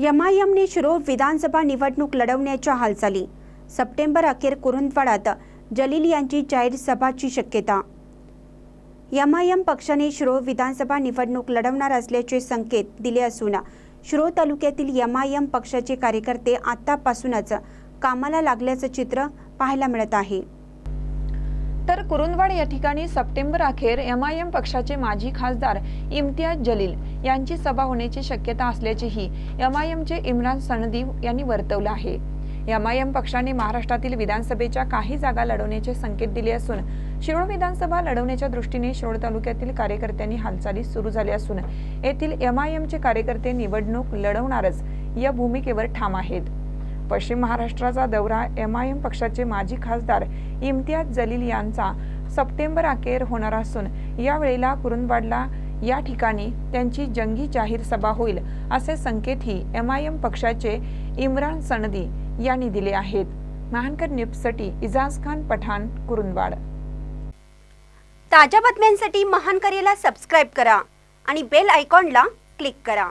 एमआयएमने शिरोळ विधानसभा निवडणूक लढवण्याच्या हालचाली. सप्टेंबर अखेर कुरुंदवाडात जलील यांची जाहीर सभाची शक्यता. एमआयएम पक्षाने शिरोळ विधानसभा निवडणूक लढवणार असल्याचे संकेत दिले असून शिरोळ तालुक्यातील एमआयएम पक्षाचे कार्यकर्ते आतापासूनच कामाला लागल्याचं चित्र पाहायला मिळत आहे. तर कुरुंदवाड या ठिकाणी सप्टेंबर अखेर एमआयएम पक्षाचे माजी खासदार इम्तियाज जलील यांची सभा होण्याची शक्यता असल्याचेही एमआयएमचे इम्रान सनदी यांनी वर्तवलं आहे. एमआयएम पक्षाने महाराष्ट्रातील विधानसभेच्या काही जागा लढवण्याचे संकेत दिले असून शिरोळ विधानसभा लढवण्याच्या दृष्टीने शिरोळ तालुक्यातील कार्यकर्त्यांनी हालचाली सुरू झाल्या असून येथील एमआयएमचे कार्यकर्ते निवडणूक लढवणारच या भूमिकेवर ठाम आहेत. पश्चिम महाराष्ट्राचा दौरा एमआयएम पक्षाचे माजी खासदार इम्तियाज जलील यांचा सप्टेंबर अखेर होणार असून यावेळेला कुरुंदवाडला या ठिकाणी त्यांची जंगी जाहीर सभा होईल असे संकेतही एम आय एम पक्षाचे इम्रान सनदी यांनी दिले आहेत. महानकर न्यूजसाठी इजाज खान पठाण कुरुंदवाड. ताज्या बातम्यांसाठी महानकरेला सबस्क्राईब करा आणि बेल आयकॉनला क्लिक करा.